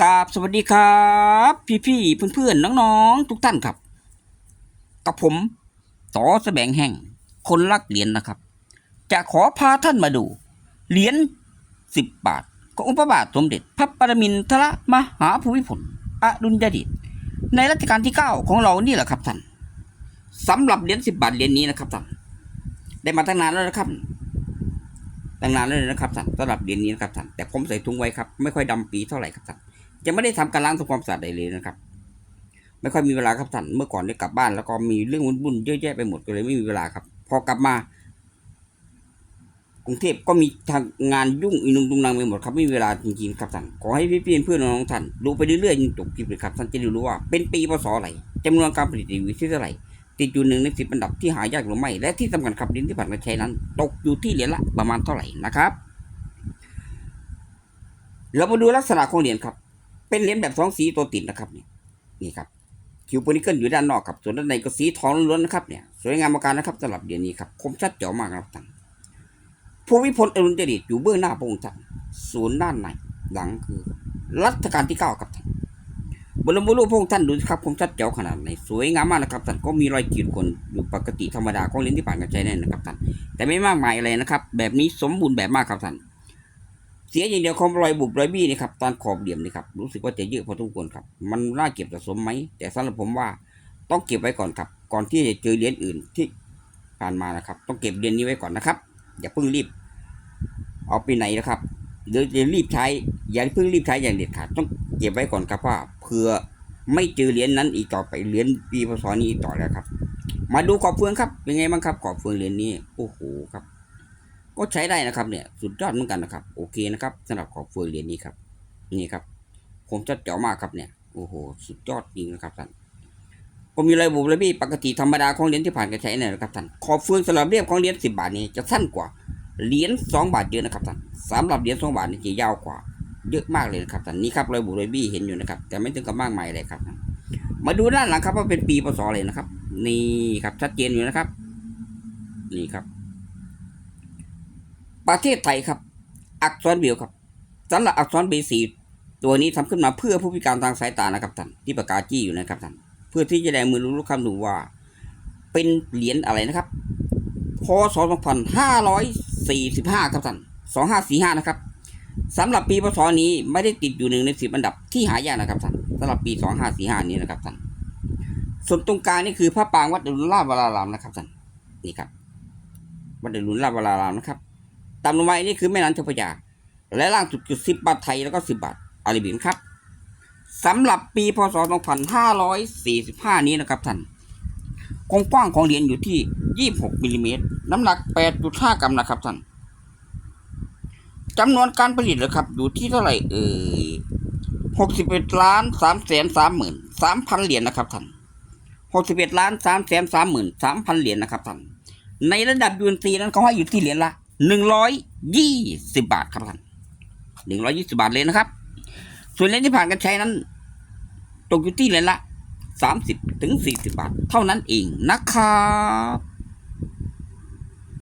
กราบสวัสดีครับ พี่ๆเพื่อนๆน้องๆ ทุกท่านครับ กับผมต่อแสบงแห่ง คนรักเหรียญนะครับ จะขอพาท่านมาดู เหรียญสิบบาทขององค์พระบาทสมเด็จ พระปรมินทรมหาภูมิพลอดุลยเดชในรัชกาลที่เก้าของเรานี่แหละครับท่านสำหรับเหรียญสิบบาทเหรียญนี้นะครับท่านได้มาตั้งนานแล้วนะครับตั้งนานแล้วนะครับท่านสำหรับเหรียญนี้นะครับท่านแต่ผมใส่ถุงไว้ครับ ไม่ค่อยดำปีเท่าไหร่ครับท่าน จะไม่ได้ทำการล้างทำความสะอาดใดเลยนะครับ ไม่ค่อยมีเวลาครับท่านเมื่อก่อนได้กลับบ้าน แล้วก็มีเรื่องวุ่นๆเยอะแยะไปหมดก็เลยไม่มีเวลาครับ พอกลับมากรุงเทพก็มีทางงานยุ่งอีนุงตุงนางไปหมดครับไม่มีเวลาจริงๆครับท่านขอให้พี่ๆเพื่อนน้องท่านดูไปเรื่อยๆจนจบคลิปเลยครับท่านจะได้รู้ว่าเป็นปีพศอะไรจำนวนการผลิตทีวีที่เท่าไหร่ติดอยู่หนึ่งในสิบอันดับที่หายากหรือไม่ และที่สำคัญครับเหรียญที่ผ่านการใช้นั้น ตกอยู่ที่เหรียญละประมาณเท่าไหร่นะครับ เรามาดูลักษณะของเหรียญครับ เป็นเหรียญแบบสองสีตัวติดนะครับนี่นี่ครับคิวโพนิเกิลอยู่ด้านนอกครับส่วนด้านในก็สีทองล้วนๆนะครับเนี่ยสวยงามมากนะครับสำหรับเหรียญนี้ครับคมชัดเจ๋วมากครับท่านภูมิพลอดุลยเดชอยู่เบื้องหน้าพระองค์ท่านส่วนด้านในหลังคือ รัชกาลที่เก้าครับท่านบนลำบุรุพระองค์ท่านดูสิครับคมชัดเจ๋วขนาดไหนสวยงามมากนะครับท่านก็มีรอยขีดข่วนอยู่ปกติธรรมดาของเหรียญที่ผ่านการใช้แน่นะครับท่านแต่ไม่มากมายอะไรนะครับ แบบนี้สมบูรณ์แบบมากครับท่าน เสียอย่างเดียวของรอยบุบรอยบี้นี่ครับตอนขอบเหลี่ยมนี่ครับรู้สึกว่าจะเยอะพอสมควรครับ มันน่าเก็บสะสมไหมแต่สำหรับผมว่าต้องเก็บไว้ก่อนครับ ก่อนที่จะเจอเหรียญอื่นที่ผ่านมานะครับ ต้องเก็บเหรียญนี้ไว้ก่อนนะครับ อย่าเพิ่งรีบ เอาไปไหนนะครับหรือจะรีบใช้อย่าเพิ่งรีบใช้อย่างเด็ดขาดต้องเก็บไว้ก่อนครับว่าเผื่อไม่เจอเหรียญนั้นอีกต่อไปเหรียญปีพศนี้อีกต่อแล้วครับ มาดูขอบเฟืองครับ เป็นไงบ้างครับขอบเฟืองเหรียญนี้โอ้โหครับ ก็ใช้ได้นะครับเนี่ยสุดยอดเหมือนกันนะครับ โอเคนะครับสำหรับขอบเฟืองเหรียญนี้ครับ นี่ครับ ผมจัดเจ๋วมากครับเนี่ยโอ้โหสุดยอดจริงนะครับท่านก็มีระบบระเบียบปกติธรรมดาของเหรียญที่ผ่านการใช้เนี่ยนะครับท่านขอบเฟืองสำหรับเรียบของเหรียญสิบบาทนี้จะสั้นกว่าเหรียญสองบาทเยอะนะครับท่านสำหรับเหรียญสองบาทนี่จะยาวกว่าเยอะมากเลยนะครับท่านนี่ครับรอยบุรอยบี้เห็นอยู่นะครับ แต่ไม่ถึงกับมากมายเลยครับ มาดูด้านหลังครับว่าเป็นปีพศอะไรนะครับ นี่ครับชัดเจนอยู่นะครับ นี่ครับ ประเทศไทยครับ อักษรเบียวครับสำหรับอักษรเบสีตัวนี้ทำขึ้นมาเพื่อผู้พิการทางสายตานะครับท่านที่ประกาศจี้อยู่นะครับท่านเพื่อที่จะได้มือรู้คำดูว่า เป็นเหรียญอะไรนะครับพศ2545 ครับท่าน2545 นะครับสำหรับปีพศนี้ไม่ได้ติดอยู่หนึ่งในสิบอันดับที่หายากนะครับท่านสำหรับปี 2545 นี้นะครับท่านส่วนตรงกลางนี่คือพระปรางวัดอรุณราชวรารามนะครับท่านนี่ครับวัดอรุณราชวรารามนะครับ ตามลงมานี่คือแม่น้ำเจ้าพระยา และล่างสุดคือสิบบาทไทยแล้วก็สิบบาทอาริบินครับสำหรับปีพศ 2545 นี้นะครับท่านความกว้างของเหรียญอยู่ที่ 26มิลลิเมตรน้ำหนัก 8.5 กรัมนะครับท่านจำนวนการผลิตเลยครับ อยู่ที่เท่าไหร่เอ่ย61ล้าน3แสน3หมื่น3พันเหรียญนะครับท่าน61ล้าน3แสน3หมื่น3พันเหรียญนะครับท่านในระดับยูนซีนั้นเขาให้อยู่ที่เหรียญละ หนึ่งร้อยยี่สิบบาทครับท่านหนึ่งร้อยยี่สิบาทเลยนะครับ ส่วนเลนที่ผ่านการใช้นั้นตกอยู่ที่เหรียญละสามสิบถึงสี่สิบาท เท่านั้นเองนะครับ